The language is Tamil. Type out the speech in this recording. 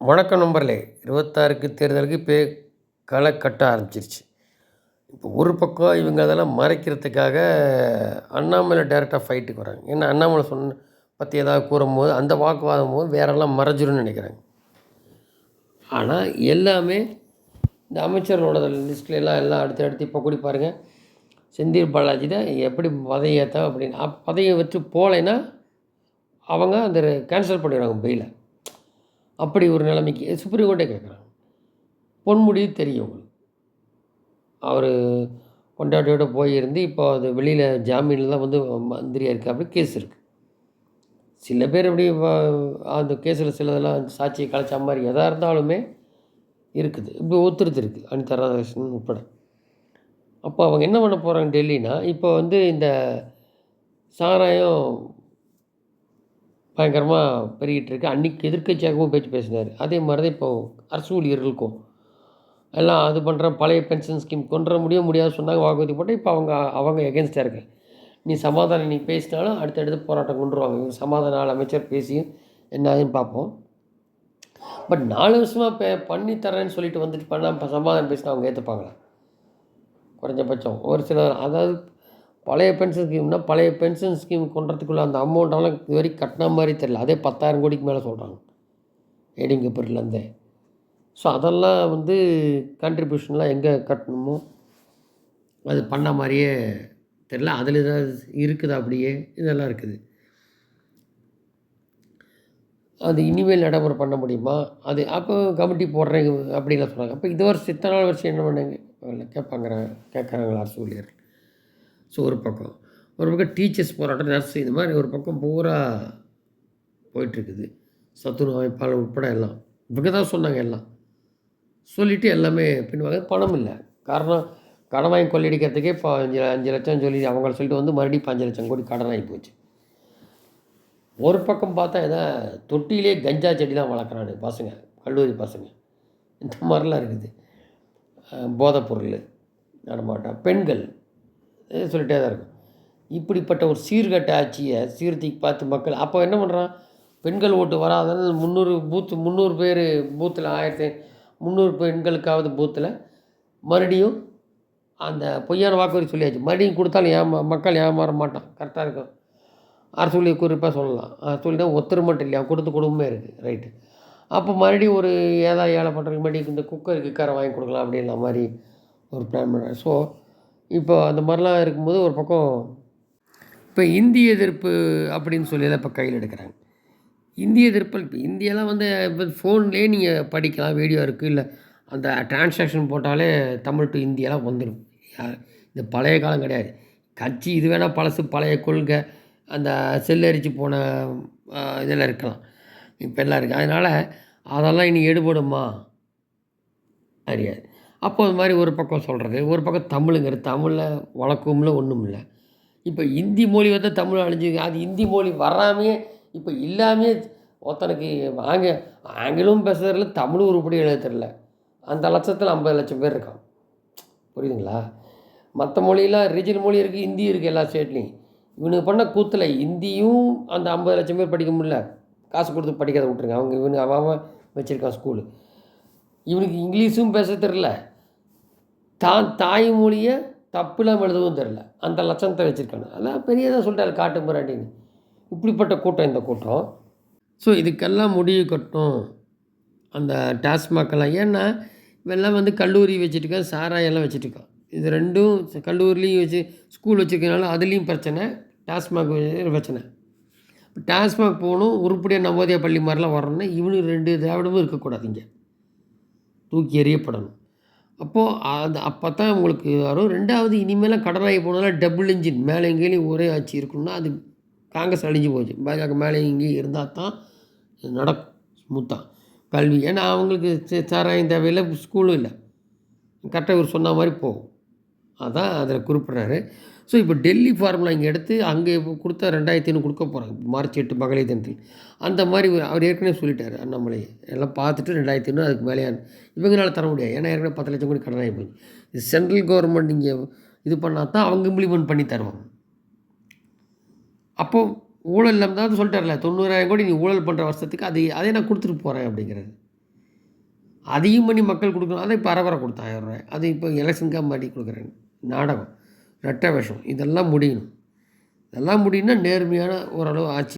வணக்கம் நம்பர்லே இருபத்தாறுக்கு தேர்தலுக்கு இப்போ களை கட்ட ஆரம்பிச்சிருச்சு. இப்போ ஒரு பக்கம் இவங்க அதெல்லாம் மறைக்கிறதுக்காக அண்ணாமலை டேரெக்டாக ஃபைட்டுக்கு வராங்க. ஏன்னா அண்ணாமலை சொன்ன பற்றி ஏதாவது கூறும்போது அந்த வாக்குவாதம் போது வேறெல்லாம் மறைஞ்சிரும்னு நினைக்கிறாங்க. ஆனால் எல்லாமே இந்த அமைச்சர்களோட லிஸ்ட்டில் எல்லாம் எல்லாம் அடுத்து அடுத்து இப்போ கூடி பாருங்கள் செந்தில் பாலாஜி தான் எப்படி பதவி ஏற்றோம் அப்படின்னு பதவியை வச்சு போகலைன்னா அவங்க அந்த கேன்சல் பண்ணிடுவாங்க பெயிலை அப்படி ஒரு நிலைமைக்கு சுப்ரீம் கோர்ட்டே கேட்குறாங்க. பொன்முடி தெரியும் உங்களுக்கு. அவர் கொண்டாட்டியோட போயிருந்து இப்போ அது வெளியில் ஜாமீனில் தான் வந்து மந்திரியாக இருக்குது அப்படி கேஸ் இருக்குது சில பேர் அப்படி அந்த கேஸில் சிலதெல்லாம் சாட்சியை கலைச்ச மாதிரி எதாக இருந்தாலுமே இருக்குது. இப்போ ஒத்துருத்து இருக்குது அனிதா ராதாகிருஷ்ணன் உட்பட. அப்போ அவங்க என்ன பண்ண போகிறாங்க டெல்லினா இப்போ வந்து இந்த சாராயம் பயங்கரமாக பெருகிட்டு இருக்கு. அன்றைக்கி எதிர்க்கட்சியாகவும் பேச்சு பேசினார். அதே மாதிரி தான் இப்போ அரசு ஊழியர்களுக்கும். எல்லாம் அது பண்ணுற பழைய பென்ஷன் ஸ்கீம் கொண்டு வர முடிய முடியாது சொன்னாங்க. வாக்குறுதி போட்டு இப்போ அவங்க அவங்க எகென்ஸ்டாக இருக்கு நீ சமாதானம் நீ பேசினாலும் அடுத்தடுத்து போராட்டம் கொண்டுருவாங்க. இவங்க சமாதான அமைச்சர் பேசியும் என்னாதுன்னு பார்ப்போம். பட் நாலு வருஷமாக பே பண்ணி தரேன்னு சொல்லிட்டு வந்துட்டு பண்ணால் சமாதானம் பேசினா அவங்க ஏற்றுப்பாங்களா குறைஞ்சபட்சம். ஒரு சில அதாவது பழைய பென்ஷன் ஸ்கீம்னா பழைய பென்ஷன் ஸ்கீம் கொண்டுறதுக்குள்ள அந்த அமௌண்ட்டெல்லாம் இது வரைக்கும் கட்டின மாதிரி தெரியல. அதே பத்தாயிரம் கோடிக்கு மேலே சொல்கிறாங்க ஏடிங்க பேர்லேருந்தே ஸோ அதெல்லாம் வந்து கான்ட்ரிபியூஷன்லாம் எங்கே கட்டணுமோ அது பண்ண மாதிரியே தெரில அதில் ஏதாவது இருக்குதா அப்படியே? இதெல்லாம் இருக்குது. அது இனிமேல் நடைமுறை பண்ண முடியுமா? அது அப்போ கமிட்டி போடுறேங்க அப்படின்லாம் சொன்னாங்க அப்போ இது வருஷம் இத்தனை நாள் வருஷம் என்ன பண்ணாங்க? கேட்பாங்கிற கேட்குறாங்களா அரசு ஊழியர்கள்? ஸோ ஒரு பக்கம். ஒரு பக்கம் டீச்சர்ஸ் போராட்டம் நர்ஸ் இது மாதிரி ஒரு பக்கம் பூரா போயிட்டுருக்குது. சத்துணவு அமைப்பாளர் உட்பட எல்லாம். இவங்க தான் சொன்னாங்க எல்லாம். சொல்லிவிட்டு எல்லாமே பின்வாங்க. பணம் இல்லை. காரணம் கடன் வாங்கி கொள்ளையடிக்கிறதுக்கே இப்போ அஞ்சு அஞ்சு லட்சம் சொல்லி அவங்கள சொல்லிட்டு வந்து மறுபடியும் இப்போ அஞ்சு லட்சம் கோடி கடன் ஆகி போச்சு. ஒரு பக்கம் பார்த்தா ஏதோ தொட்டியிலே கஞ்சா செடிலாம் வளர்க்குறானு பசங்க கல்லூரி பசங்க. இந்த மாதிரிலாம் இருக்குது. போதைப்பொருள் போதைப் பொருள் நடமாட்டம். பெண்கள் சொல்லிட்டே தான் இருக்கும் இப்படிப்பட்ட ஒரு சீர்கட்ட ஆட்சியை சீர்திக்கு பார்த்து மக்கள் அப்போ என்ன பண்ணுறான் பெண்கள் ஓட்டு வராதனால முந்நூறு பூத்து முந்நூறு பேர் பூத்தில் ஆயிரத்தி முந்நூறு பெண்களுக்காவது பூத்தில் மறுபடியும் அந்த பொய்யான வாக்குறுதி சொல்லியாச்சு. மறுபடியும் கொடுத்தாலும் ஏமா மக்கள் ஏமாற மாட்டான். கரெக்டாக இருக்கும். அரசு ஊழியர் குறிப்பாக சொல்லலாம். அரசு ஊழியர் மட்டும் இல்லையா? கொடுத்து குடும்பமே இருக்குது ரைட்டு அப்போ மறுபடியும் ஒரு ஏதாவது ஏழை பண்ணுறதுக்கு மறுபடியும் இந்த குக்கருக்கு கரை வாங்கி கொடுக்கலாம் அப்படின்ற மாதிரி ஒரு பிளான் பண்ணுறேன் ஸோ இப்போ அந்த மாதிரிலாம் இருக்கும்போது ஒரு பக்கம் இப்போ இந்திய எதிர்ப்பு அப்படின்னு சொல்லி தான் இப்போ கையில் எடுக்கிறாங்க. இந்திய எதிர்ப்பு இப்போ இந்தியெல்லாம் வந்து இப்போ ஃபோன்லேயே நீங்கள் படிக்கலாம் வீடியோ இருக்குது இல்லை அந்த டிரான்சாக்ஷன் போட்டாலே தமிழ் டு இந்தியெல்லாம் வந்துடும். யா- இது பழைய காலம் கிடையாது. கட்சி இது வேணால் பழசு பழைய கொள்கை அந்த செல்லரிச்சு போன இதெல்லாம் இருக்கலாம். இப்போ எல்லாம் இருக்குது அதனால் அதெல்லாம் இனி எடுபடுமா? அறியாது. அப்போ அது மாதிரி ஒரு பக்கம் சொல்கிறது ஒரு பக்கம் தமிழுங்கிறது தமிழில் வழக்கமில் ஒன்றும் இல்லை இப்போ இந்தி மொழி வந்து தமிழ் அழிஞ்சு அது இந்தி மொழி வராமையே இப்போ இல்லாமையே ஒருத்தனுக்கு ஆங்க ஆங்கிலமும் பேசுறதில்ல தமிழும் உருப்படி எழுத தெரில அந்த லட்சத்தில் ஐம்பது லட்சம் பேர் இருக்கான். புரியுதுங்களா? மற்ற மொழியெல்லாம் ரீஜனல் மொழி இருக்குது ஹிந்தி இருக்குது எல்லா ஸ்டேட்லேயும் இவனுக்கு பண்ண கூத்தில் இந்தியும் அந்த ஐம்பது லட்சம் பேர் படிக்க முடியல. காசு கொடுத்து படிக்காத விட்ருங்க அவங்க இவனுக்கு அவன் அவன் வச்சுருக்கான் ஸ்கூலு இவனுக்கு இங்கிலீஷும் பேச தெரில தான் தாய்மொழியை தப்புலாம் எழுதவும் தெரில அந்த லட்சணத்தை வச்சுருக்காங்க. அதான் பெரியதாக சொல்லிட்டாரு காட்டு முறாட்டின்னு இப்படிப்பட்ட கூட்டம் இந்த கூட்டம். ஸோ இதுக்கெல்லாம் முடிவு கட்டும் அந்த டாஸ்மாக்கெல்லாம். ஏன்னா இவெல்லாம் வந்து கல்லூரி வச்சுட்டுருக்கான் சாராயெல்லாம் வச்சுட்டுருக்கான் இது ரெண்டும் கல்லூரிலையும் வச்சு ஸ்கூல் வச்சுருக்கனால அதுலேயும் பிரச்சனை டாஸ்மாக் பிரச்சனை. டாஸ்மாக் போகணும் உருப்படியாக நவோதய பள்ளி மாதிரிலாம் வரணும்னா இவனு ரெண்டு திராவிடமும் இருக்கக்கூடாது இங்கே. தூக்கி எறியப்படணும். அப்போது அது அப்போ தான் உங்களுக்கு வரும். ரெண்டாவது இனிமேலாம் கடலாகி போனதால் டபுள் இன்ஜின் மேலே எங்கேயும் ஒரே ஆட்சி இருக்கணும்னா அது காங்கிரஸ் அழிஞ்சு போச்சு. பாஜக மேலே இங்கேயும் இருந்தால் தான் நடக்கும். ஸ்மூத்தாக கல்வி. ஏன்னா அவங்களுக்கு சாராயம் தேவையில்லை ஸ்கூலும் இல்லை. கரெக்டாக இவர் சொன்ன மாதிரி போகும். அதான் அதில் குறிப்பிட்றாரு. ஸோ இப்போ டெல்லி ஃபார்முலா இங்கே எடுத்து அங்கே இப்போ கொடுத்தா ரெண்டாயிரத்தி ஐநூறு கொடுக்க போகிறாங்க மார்ச் எட்டு மகளிர் தினத்தில். அந்த மாதிரி அவர் ஏற்கனவே சொல்லிட்டார் அண்ணாமலை எல்லாம் பார்த்துட்டு ரெண்டாயிரத்தி ஐநூறு அதுக்கு மேலேயான. இவங்களால் தர முடியாது. ஏன்னா ஏற்கனவே பத்து லட்சம் கோடி கடன் ஆகி போச்சு. இது சென்ட்ரல் கவர்மெண்ட் இங்கே இது பண்ணால் தான் அவங்க இம்ப்ளிமெண்ட் பண்ணி தருவாங்க. அப்போது ஊழல் இல்லாமல் தான் சொல்லிட்டார்ல தொண்ணூறாயிரம் கோடி நீ ஊழல் பண்ணுற வருஷத்துக்கு அதை அதை நான் கொடுத்துட்டு போகிறேன் அப்படிங்கிறது. அதையும் பண்ணி மக்கள் கொடுக்கணும். அதை இப்போ அறவரை ஆயிரம் ரூபாய். அது இப்போ எலெக்ஷனுக்காக மாட்டி கொடுக்குறேன் நாடகம் ரெட்டை வேஷம் இதெல்லாம் முடியணும். இதெல்லாம் முடியும்னா நேர்மையான ஓரளவு ஆட்சி